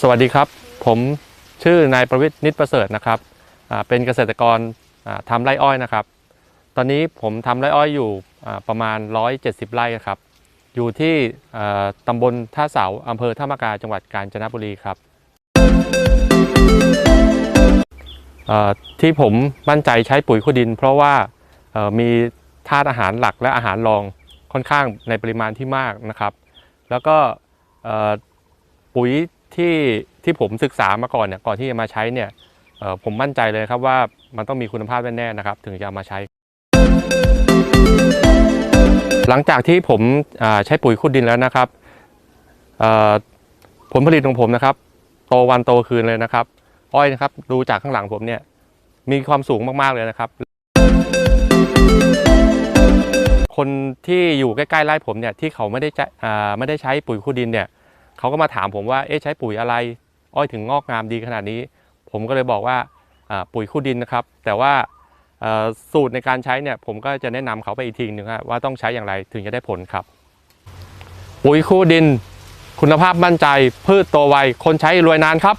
สวัสดีครับ ผมชื่อนายประวิทย์นิตประเสริฐนะครับเป็นเกษตรกรอ่าทำไร่อ้อยนะครับ ตอนนี้ผมทำไร่อ้อยอยู่ประมาณ 170 ไร่ครับ อยู่ที่อ่าตำบลท่าเสาอำเภอท่ามะกาจังหวัดกาญจนบุรีครับที่ผมมั่นใจใช้ปุ๋ยคูดิน เพราะว่ามีธาตุอาหารหลักและอาหารรองค่อนข้างในปริมาณที่มากนะครับ แล้วก็ปุ๋ย ที่ที่ผมศึกษามาก่อนเนี่ยก่อนที่จะมาใช้เนี่ยผมมั่นใจเลยครับว่ามันต้องมีคุณภาพแน่ๆนะครับ ถึงจะเอามาใช้ หลังจากที่ผมใช้ปุ๋ยขุดดินแล้วนะครับผลผลิตของผมนะครับ โตวันโตคืนเลยนะครับ อ้อยนะครับดูจากข้างหลังผมเนี่ยมีความสูงมากๆเลยนะครับ คนที่อยู่ใกล้ๆไร่ผมเนี่ยที่เขาไม่ได้ไม่ได้ใช้ปุ๋ยคูดินเนี่ย เขาก็มาถามผมว่าเอ๊ะใช้ปุ๋ยอะไร อ้อยถึงงอกงามดีขนาดนี้ ผมก็เลยบอกว่าปุ๋ยคูดินนะครับ แต่ว่าสูตรในการใช้เนี่ยผมก็จะแนะนำเขาไปอีกทีหนึ่งว่าต้องใช้อย่างไรถึงจะได้ผลครับ ปุ๋ยคูดิน คุณภาพมั่นใจพืชโตไวคนใช้รวยนานครับ